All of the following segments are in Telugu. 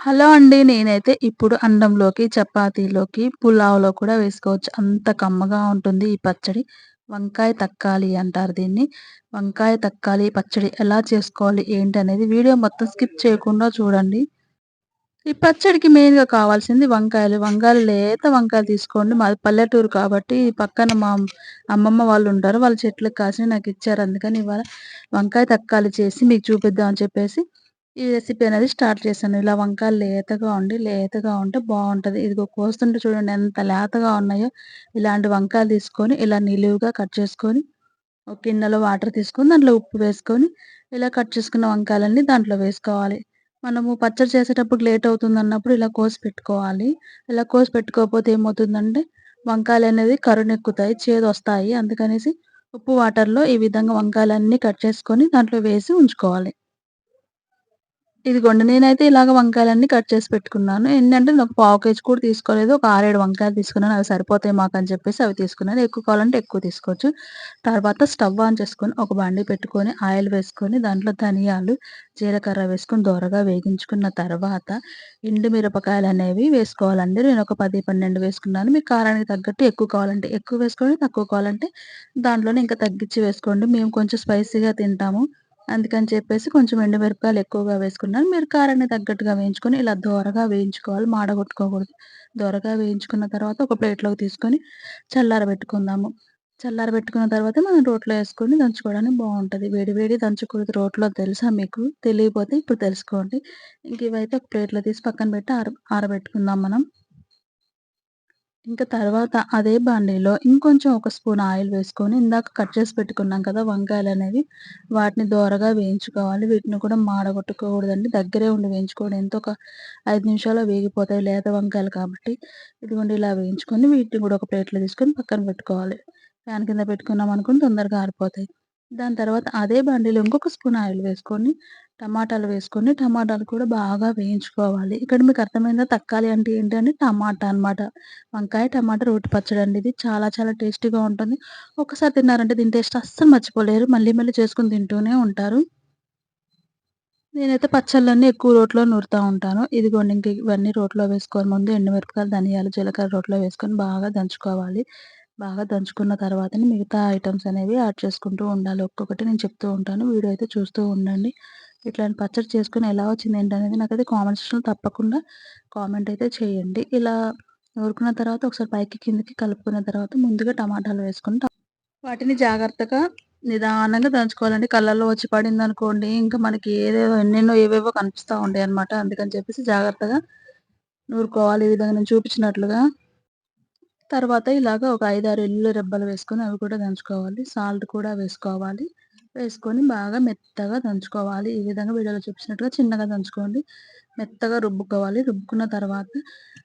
హలో అండి. నేనైతే ఇప్పుడు అన్నంలోకి, చపాతీలోకి, పులావ్‌లో కూడా వేసుకోవచ్చు. అంత కమ్మగా ఉంటుంది ఈ పచ్చడి. వంకాయ తక్కాలి అంటారు దీన్ని. వంకాయ తక్కాలి పచ్చడి ఎలా చేసుకోవాలి ఏంటి అనేది వీడియో మొత్తం స్కిప్ చేయకుండా చూడండి. ఈ పచ్చడికి మెయిన్‌గా కావాల్సింది వంకాయలు. వంకాయలు లేత వంకాయలు తీసుకోండి. మాది పల్లెటూరు కాబట్టి పక్కన మా అమ్మమ్మ వాళ్ళు ఉంటారు. వాళ్ళ చెట్లకు కాసిన నాకు ఇచ్చారు అందుకని ఇవాళ వంకాయ తక్కాలి చేసి మీకు చూపిద్దామని చెప్పేసి ఈ రెసిపీ అనేది స్టార్ట్ చేశాను. ఇలా వంకాయలు లేతగా ఉండి, లేతగా ఉంటే బాగుంటుంది ఇదిగో కోస్తుంటే చూడండి ఎంత లేతగా ఉన్నాయో. ఇలాంటి వంకాయలు తీసుకొని ఇలా నిలువుగా కట్ చేసుకొని, ఒక గిన్నెలో వాటర్ తీసుకొని, దాంట్లో ఉప్పు వేసుకొని, ఇలా కట్ చేసుకున్న వంకాయలన్నీ దాంట్లో వేసుకోవాలి. మనము పచ్చడి చేసేటప్పుడు లేట్ అవుతుంది అన్నప్పుడు ఇలా కోసి పెట్టుకోవాలి. ఇలా కోసి పెట్టుకోకపోతే ఏమవుతుందంటే, వంకాయలు అనేది కరుణెక్కుతాయి, చేదొస్తాయి. అందుకనేసి ఉప్పు వాటర్‌లో ఈ విధంగా వంకాయలన్నీ కట్ చేసుకొని దాంట్లో వేసి ఉంచుకోవాలి. ఇదిగోండి. నేనైతే ఇలాగ వంకాయలన్నీ కట్ చేసి పెట్టుకున్నాను. ఏంటంటే నేను ఒక పావు కేజీ కూడా తీసుకోలేదు. ఒక 6, 7 వంకాయలు తీసుకున్నాను. అవి సరిపోతాయి మాకు అని చెప్పేసి అవి తీసుకున్నాను. ఎక్కువ కావాలంటే ఎక్కువ తీసుకోవచ్చు. తర్వాత స్టవ్ ఆన్ చేసుకొని ఒక బండి పెట్టుకొని ఆయిల్ వేసుకొని దాంట్లో ధనియాలు, జీలకర్ర వేసుకొని దోరగా వేగించుకున్న తర్వాత ఎండు మిరపకాయలు అనేవి వేసుకోవాలండి. నేను ఒక 10, 12 వేసుకున్నాను. మీ కారానికి తగ్గట్టు ఎక్కువ కావాలంటే ఎక్కువ వేసుకోండి. తక్కువ కావాలంటే దాంట్లోనే ఇంకా తగ్గించి వేసుకోండి. మేము కొంచెం స్పైసీగా తింటాము. అందుకని చెప్పేసి కొంచెం ఎండుమిరపకాయలు ఎక్కువగా వేసుకున్నాను. మీరు కారాన్ని తగ్గట్టుగా వేయించుకొని ఇలా దోరగా వేయించుకోవాలి. మాడగొట్టుకోకూడదు. దోరగా వేయించుకున్న తర్వాత ఒక ప్లేట్‌లోకి తీసుకొని చల్లారబెట్టుకుందాము. చల్లారబెట్టుకున్న తర్వాత మనం రోట్లో వేసుకొని దంచుకోవడానికి బాగుంటుంది వేడి వేడి దంచకూడదు రోట్లో తెలుసా మీకు? తెలియకపోతే ఇప్పుడు తెలుసుకోండి. ఇంక ఇవైతే ఒక ప్లేట్‌లో తీసి పక్కన పెట్టి ఆర ఆరబెట్టుకుందాం మనం. ఇంకా తర్వాత అదే బాండీలో ఇంకొంచెం ఒక స్పూన్ ఆయిల్ వేసుకొని ఇందాక కట్ చేసి పెట్టుకున్నాం కదా వంకాయలు అనేవి వాటిని దోరగా వేయించుకోవాలి. వీటిని కూడా మాడగొట్టుకోకూడదండి. దగ్గరే ఉండి వేయించుకోవడం ఎంతో ఒక ఐదు నిమిషాల్లో వేగిపోతాయి లేత వంకాయలు కాబట్టి. ఇదిగోండి ఇలా వేయించుకొని వీటిని కూడా ఒక ప్లేట్‌లో తీసుకొని పక్కన పెట్టుకోవాలి. ఫ్యాన్ కింద పెట్టుకున్నామనుకోండి తొందరగా ఆరిపోతాయి. దాని తర్వాత అదే బండిలో ఇంకొక స్పూన్ ఆయిల్ వేసుకొని, టమాటాలు వేసుకొని, టమాటాలు కూడా బాగా వేయించుకోవాలి. ఇక్కడ మీకు అర్థమైందా? తక్కాలి అంటే ఏంటంటే టమాటా అనమాట. వంకాయ, టమాటా రోటి పచ్చడండి ఇది. చాలా చాలా టేస్టీగా ఉంటుంది. ఒక్కసారి తిన్నారంటే దీని టేస్ట్ అస్సలు మర్చిపోలేరు. మళ్ళీ మళ్ళీ చేసుకొని తింటూనే ఉంటారు. నేనైతే పచ్చళ్ళన్నీ ఎక్కువ రోట్లో నూరుతూ ఉంటాను. ఇదిగోండి ఇంక ఇవన్నీ రోట్లో వేసుకోవాలి. ముందు ఎండుమిరపకాయలు, ధనియాలు, జీలకర్ర రోట్లో వేసుకొని బాగా దంచుకోవాలి. బాగా దంచుకున్న తర్వాతనే మిగతా ఐటమ్స్ అనేవి యాడ్ చేసుకుంటూ ఉండాలి. ఒక్కొక్కటి నేను చెప్తూ ఉంటాను. వీడియో అయితే చూస్తూ ఉండండి. ఇట్లాంటి పచ్చడి చేసుకుని ఎలా వచ్చింది ఏంటనేది నాకైతే కామెంట్ సెక్షన్‌లో తప్పకుండా కామెంట్ అయితే చేయండి. ఇలా నూరుకున్న తర్వాత ఒకసారి పైకి కిందకి కలుపుకున్న తర్వాత ముందుగా టమాటాలు వేసుకొని వాటిని జాగ్రత్తగా నిదానంగా దంచుకోవాలండి. కళ్ళల్లో వచ్చి పడింది అనుకోండి ఇంకా మనకి ఏదేదో ఎన్నెన్నో ఏవేవో కనిపిస్తా ఉంటాయన్నమాట. అందుకని చెప్పేసి జాగ్రత్తగా నూరుకోవాలి. ఈ విధంగా నేను చూపించినట్లుగా. తర్వాత ఇలాగ ఒక ఐదారు ఎల్లు రెబ్బలు వేసుకొని అవి కూడా దంచుకోవాలి. సాల్ట్ కూడా వేసుకోవాలి. వేసుకొని బాగా మెత్తగా దంచుకోవాలి. ఈ విధంగా వీడియోలో చూపించినట్టుగా చిన్నగా దంచుకోండి. మెత్తగా రుబ్బుకోవాలి. రుబ్బుకున్న తర్వాత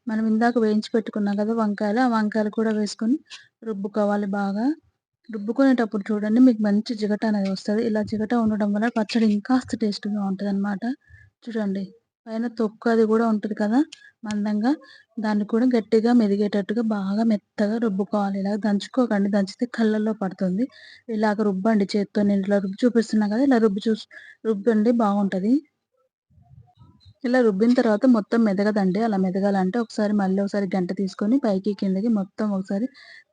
మనం ఇందాక వేయించి పెట్టుకున్నాం కదా వంకాయలు. ఆ వంకాయలు కూడా వేసుకొని రుబ్బుకోవాలి బాగా. రుబ్బుకునేటప్పుడు చూడండి మీకు మంచి జిగట అనేది వస్తుంది ఇలా జిగట ఉండడం వల్ల పచ్చడి ఇంకాస్త టేస్ట్‌గా ఉంటదనమాట. చూడండి పైన తొక్కు అది కూడా ఉంటుంది కదా! మందంగా దాన్ని కూడా గట్టిగా మెదిగేటట్టుగా బాగా మెత్తగా రుబ్బుకోవాలి. ఇలా దంచుకోకండి. దంచితే కళ్ళల్లో పడుతుంది. ఇలాగ రుబ్బండి చేత్తో నేను ఇట్లా రుబ్బి చూపిస్తున్నా కదా! ఇలా రుబ్బి చూసి రుబ్బండి బాగుంటుంది ఇలా రుబ్బిన తర్వాత మొత్తం మెదగదండి. అలా మెదగాలంటే ఒకసారి మళ్ళీ ఒకసారి గంట తీసుకొని పైకి కిందకి మొత్తం ఒకసారి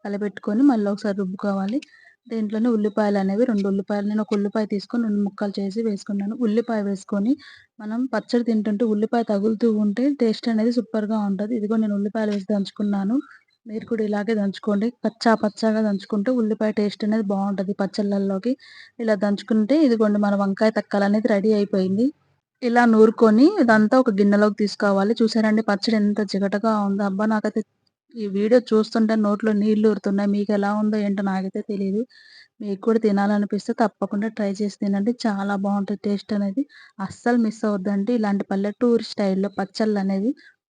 కలపెట్టుకొని మళ్ళీ ఒకసారి రుబ్బుకోవాలి. దీంట్లోనే ఉల్లిపాయలనేవి 2 ఉల్లిపాయలు నేను ఒక ఉల్లిపాయ తీసుకొని రెండు ముక్కలు చేసి వేసుకున్నాను. ఉల్లిపాయ వేసుకొని మనం పచ్చడి తింటుంటే ఉల్లిపాయ తగులుతూ ఉంటే టేస్ట్ అనేది సూపర్‌గా ఉంటుంది ఇదిగో నేను ఉల్లిపాయలు వేసి దంచుకున్నాను. మీరు కూడా ఇలాగే దంచుకోండి. పచ్చా పచ్చాగా దంచుకుంటే ఉల్లిపాయ టేస్ట్ అనేది బాగుంటుంది పచ్చళ్ళల్లోకి. ఇలా దంచుకుంటే ఇదిగోండి మన వంకాయ తక్కాలనేది రెడీ అయిపోయింది. ఇలా నూరుకొని ఇదంతా ఒక గిన్నెలోకి తీసుకోవాలి. చూసారండి పచ్చడి ఎంత చిగటగా ఉందో. అబ్బా! నాకైతే ఈ వీడియో చూస్తుంటే నోట్లో నీళ్ళు ఊరుతున్నాయి. మీకు ఎలా ఉందో ఏంటో నాకైతే తెలియదు మీకు కూడా తినాలనిపిస్తే తప్పకుండా ట్రై చేసి తినండి. చాలా బాగుంటుంది టేస్ట్ అనేది. అస్సలు మిస్ అవ్వద్దండి. ఇలాంటి పల్లెటూరు స్టైల్‌లో పచ్చళ్ళు అనేది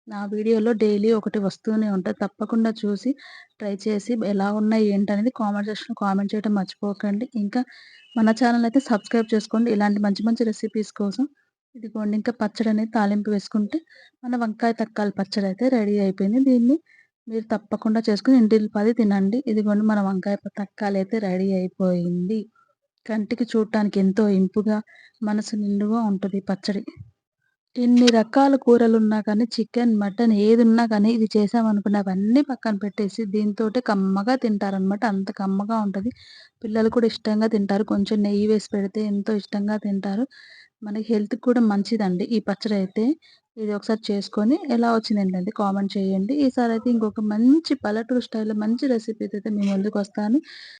నా వీడియోలో డైలీ ఒకటి వస్తూనే ఉంటుంది తప్పకుండా చూసి ట్రై చేసి ఎలా ఉన్నాయి ఏంటనేది కామెంట్ సెక్షన్ కామెంట్ చేయడం మర్చిపోకండి. ఇంకా మన ఛానల్ అయితే సబ్స్క్రైబ్ చేసుకోండి. ఇలాంటి మంచి మంచి రెసిపీస్ కోసం. ఇదిగోండి ఇంకా పచ్చడనేది తాలింపు వేసుకుంటే మన వంకాయ తక్కాలి అయితే రెడీ అయిపోయింది. దీన్ని మీరు తప్పకుండా చేసుకుని చేసుకొని ఇంటిల్లిపాది తినండి. ఇదిగోండి మన వంకాయ తక్కాలు అయితే రెడీ అయిపోయింది. కంటికి చూడటానికి ఎంతో ఇంపుగా, మనసు నిండుగా ఉంటుంది పచ్చడి. ఎన్ని రకాల కూరలు ఉన్నా కానీ చికెన్, మటన్ ఏది ఉన్నా కానీ ఇది చేసామనుకున్న అవన్నీ పక్కన పెట్టేసి దీంతో కమ్మగా తింటారనమాట. అంత కమ్మగా ఉంటుంది పిల్లలు కూడా ఇష్టంగా తింటారు. కొంచెం నెయ్యి వేసి పెడితే ఎంతో ఇష్టంగా తింటారు. మనకి హెల్త్‌కి కూడా మంచిదండి ఈ పచ్చడి అయితే ఇది ఒకసారి చేసుకొని ఎలా వచ్చిందేంటంటే కామెంట్ చేయండి. ఈసారి అయితే ఇంకొక మంచి పల్లెటూరు స్టైల్‌లో మంచి రెసిపీతోతే మీ ముందుకొస్తాను.